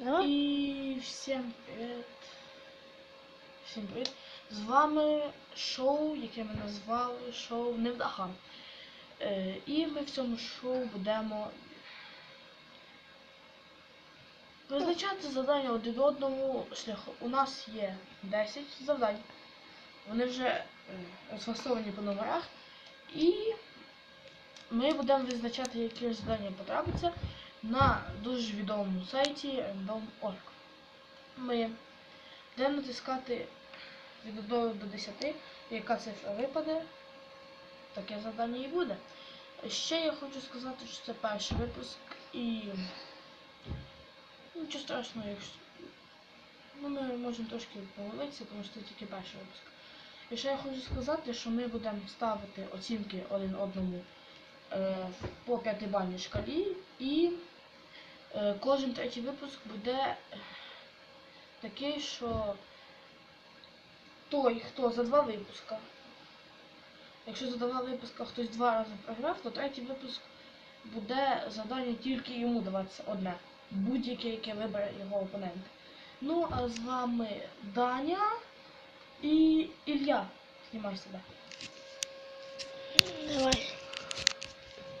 Давай. І всім привіт. Всім привіт. З вами шоу, яке ми назвали шоу Невдаха. Е, і ми в цьому шоу будемо визначати завдання один одному шляхом. У нас є 10 завдань. Вони вже е, розфасовані по номерах. І ми будемо визначати, які завдання потрапиться на дуже відомому сайті random.org. Ми будемо натискати від 1 до 10, яка цифра випаде, таке завдання і буде. Ще я хочу сказати, що це перший випуск і нічого страшного, якщо ну, ми можемо трошки помилитися, тому що це тільки перший випуск. І ще я хочу сказати, що ми будемо ставити оцінки один одному е, по п'ятибальній шкалі і Кожен третій випуск буде такий, що той, хто за два випуска, якщо за два випуска хтось два рази програв, то третій випуск буде завдання тільки йому даватися одне. Будь-яке, яке вибере його опонент. Ну, а з вами Даня і Ілля. Знімай себе. Давай.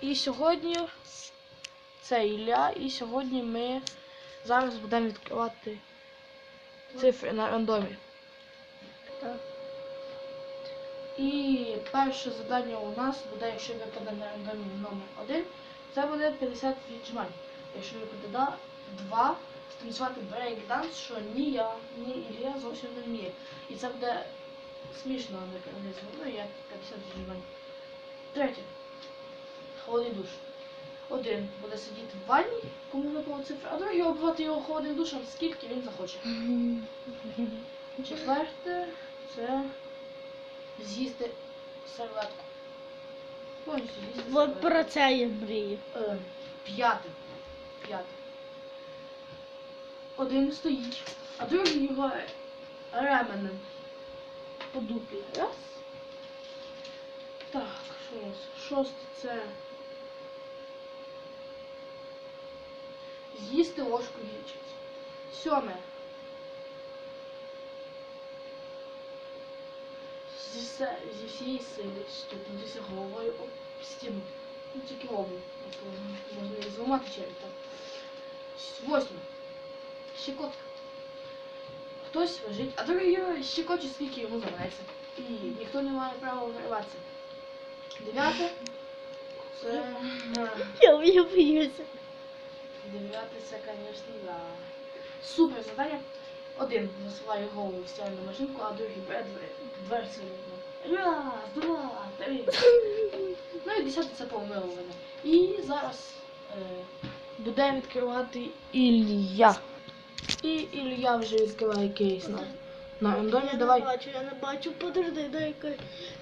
І сьогодні це Ілля, і сьогодні ми зараз будемо відкривати цифри на рандомі. Так. І перше завдання у нас буде, якщо випаде на рандомі номер 1, це буде 50 віджимань. Якщо випаде да, 2, станцювати брейк-данс, що ні я, ні Ілля зовсім не вміє. І це буде смішно не зроблю, я 50 віджимань. Третє. Холодний душ. Один буде сидіти в ванні, кому випала цифра, а другий обвати його холодним душем, скільки він захоче. Четверте це з'їсти серветку. З'їсти серветку. про це я мрію. Е, П'яте. П'яте. Один стоїть, а другий його ременем по дупі. Раз. Так, що у нас? Шосте це. З'їсти ложку гірчиці. Сьоме. Зі, всієї сили стукнутися головою об стіну. Ну, тільки то Можна і зламати так. Восьме. Щекотка. Хтось лежить, а другий щекоче, скільки йому заманеться. І ніхто не має права вириватися. Дев'яте. Це. я боюся. Це, звісно, да. Супер завдання. Один засуває голову в стиральну машинку, а другий дверці. Раз, два, три. Ну і десяте це помилування. І зараз е, буде відкривати Ілля. І Ілля вже відкриває кейс на, на рандомі. Я не бачу, я не бачу. Подожди, дай-ка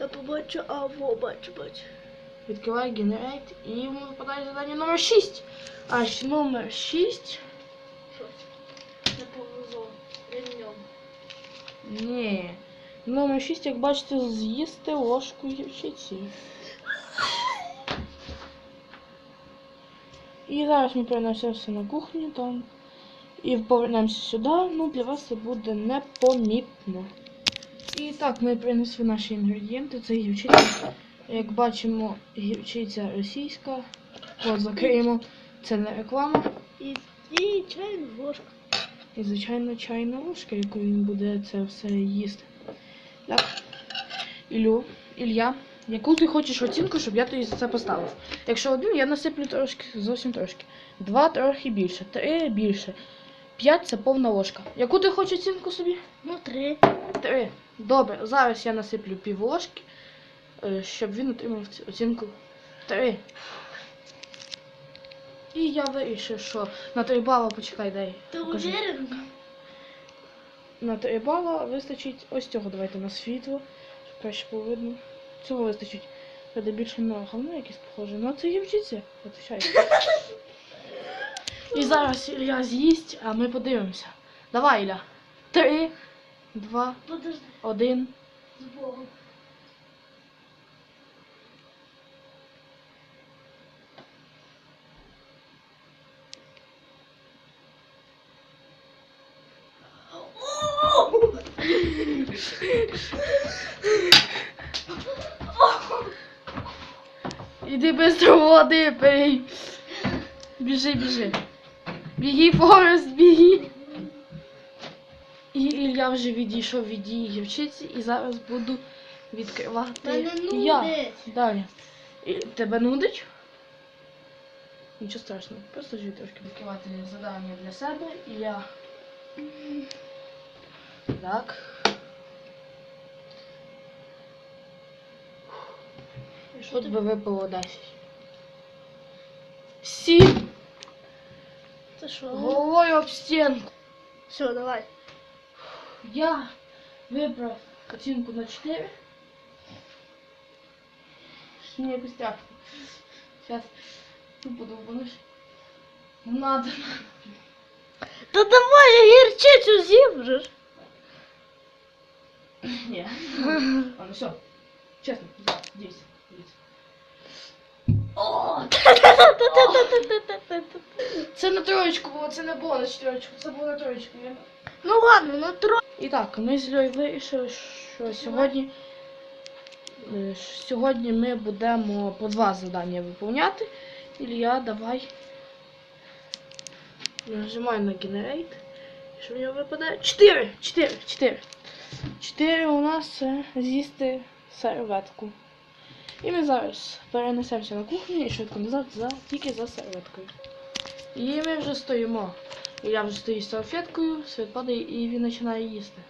я побачу. А, во, бачу, бачу. Відкривай генерейт і йому випадає завдання номер 6. Аж номер 6. Не повезло. Ні. Номер 6, як бачите, з'їсти ложку гірчиці. І зараз ми перенесемося на кухню там. І повернемося сюди. Ну, для вас це буде непомітно. І так, ми принесли наші інгредієнти. Це гірчиця. Як бачимо, гірчиця російська. От закриємо. Це не реклама. І, і чайна ложка. І, звичайно, чайна ложка, якою він буде це все їсти. Так. Ілю, Ілля, яку ти хочеш оцінку, щоб я тобі за це поставив? Якщо один, я насиплю трошки, зовсім трошки. Два трохи більше, три більше. П'ять це повна ложка. Яку ти хочеш оцінку собі? Ну, три. Три. Добре, зараз я насиплю пів ложки, щоб він отримав ці- оцінку три. І я вирішив, що на три бала почекай, дай. Ти уверен? На 3 бала вистачить ось цього давайте на світло, щоб краще було видно. Цього вистачить. Буде більше на говно якесь похоже. Ну це гірчиця, отвечай. І зараз Ілля з'їсть, а ми подивимося. Давай, Ілля. Три, два, один. з Богом. Іди быстро води пий. Біжи, біжи. Біги, Форест, біги. І Ілля вже відійшов від її гівчиці і зараз буду відкривати. Я. Далі. І тебе нудить? Нічого страшного, просто живі трошки відкривати завдання для себе і я. Так. І що Тут ти- би випало 10. Сім! Це що? Головою об стінку. Все, давай. Я вибрав оцінку на 4. Мені якось тяжко. Зараз тупо довбанусь. Не надо. Та давай, я гірчицю з'їв вже ж. Ні. А, ну все. Чесно, зараз, дивись. дивись. О! Це на троєчку було, це не було на чотирочку, це було на троєчку. Ну ладно, на тро. І так, ми з Льою вирішили, що сьогодні, е, сьогодні ми будемо по два завдання виконувати. Ілля, давай. Нажимаю на Generate. Що в нього випадає? Чотири! Чотири! Чотири! Чотири у нас це з'їсти серветку. І ми зараз перенесемося на кухню і швидко назад за, тільки за серветкою. І ми вже стоїмо. Ілля вже стоїть з салфеткою, світ падає і він починає їсти.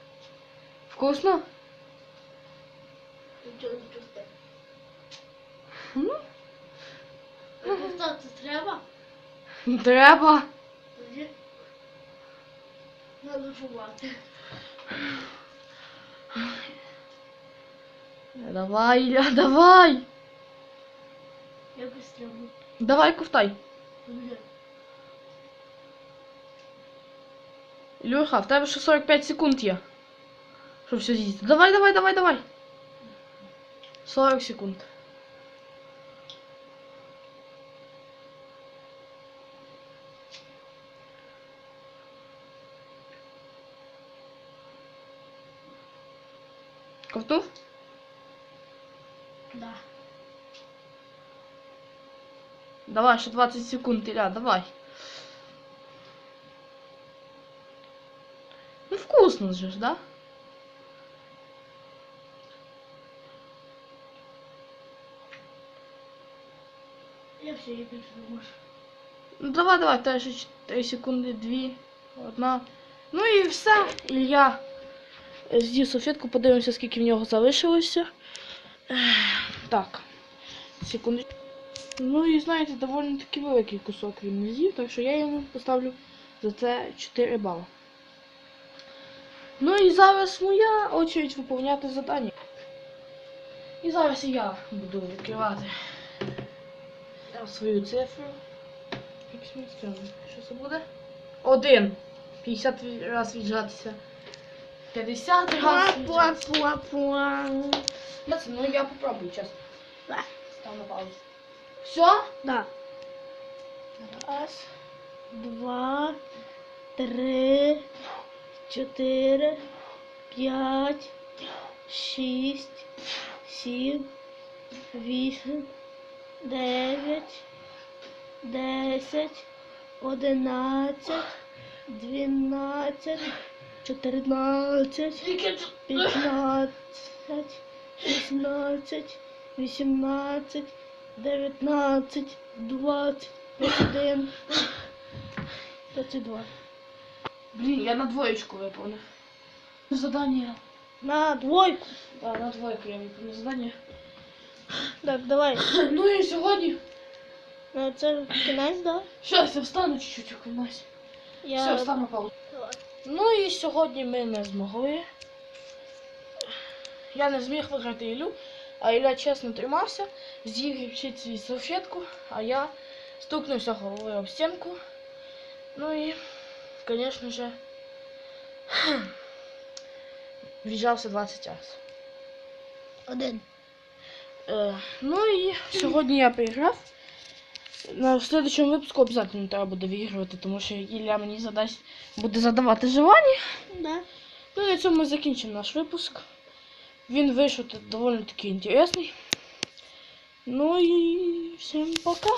Вкусно? Ну, Це треба? треба. Тоді Надо жувати. Давай, Ілля, давай! Якось треба. Давай ковтай. Тоді. Ілюха, в тебе ще 45 секунд є. Щоб все з'їсти. Давай, давай, давай, давай. 40 секунд. Ковтув? Давай, ще 20 секунд, Ілля, давай. Ну вкусно же ж, да? Я все, я більше не можу. Ну давай, давай, та ще 4 секунди, 2, одна. Ну і все. Ілля е, з'їв салфетку, подивимося, скільки в нього залишилося. Ех, Так. Секунду. Ну і знаєте, доволі таки великий кусок він не з'їв, так що я йому поставлю за це 4 бали. Ну і зараз моя очередь виповняти завдання. І зараз я буду відкривати свою цифру. Що це буде? Один. 50 раз віджатися. 50 раз віджатися. Ну я попробую, чесно. Став на паузу. Все? Да. Раз, два, три, чотири, п'ять, шість, сім, вісім, дев'ять, десять, одинадцять, дванадцять, чотирнадцять, п'ятнадцять, шістнадцять, вісімнадцять, дев'ятнадцять, двадцять, двадцять один, двадцять два. Блін, я на двоєчку виповнив. Задання. На двойку. Да, на двойку я виповнив задання. Так, давай. Ну і сьогодні. Ну, це кінець, да? Щас я встану чуть-чуть окунусь. Я... Все, встану паузу. Ну і сьогодні ми не змогли. Я не зміг виграти Ілю, а Ілля чесно тримався, з'їв і салфетку, а я стукнувся головою об стінку. Ну і, звісно же, віджався 20 разів. Один. Е, ну і сьогодні я проіграв. На в следующому випуску обов'язково треба буде виігрувати, тому що Ілля мені задасть буде задавати желання. Да. Ну, і на цьому ми закінчимо наш випуск. Він вийшов доволі таки інтересний. Ну и всем пока.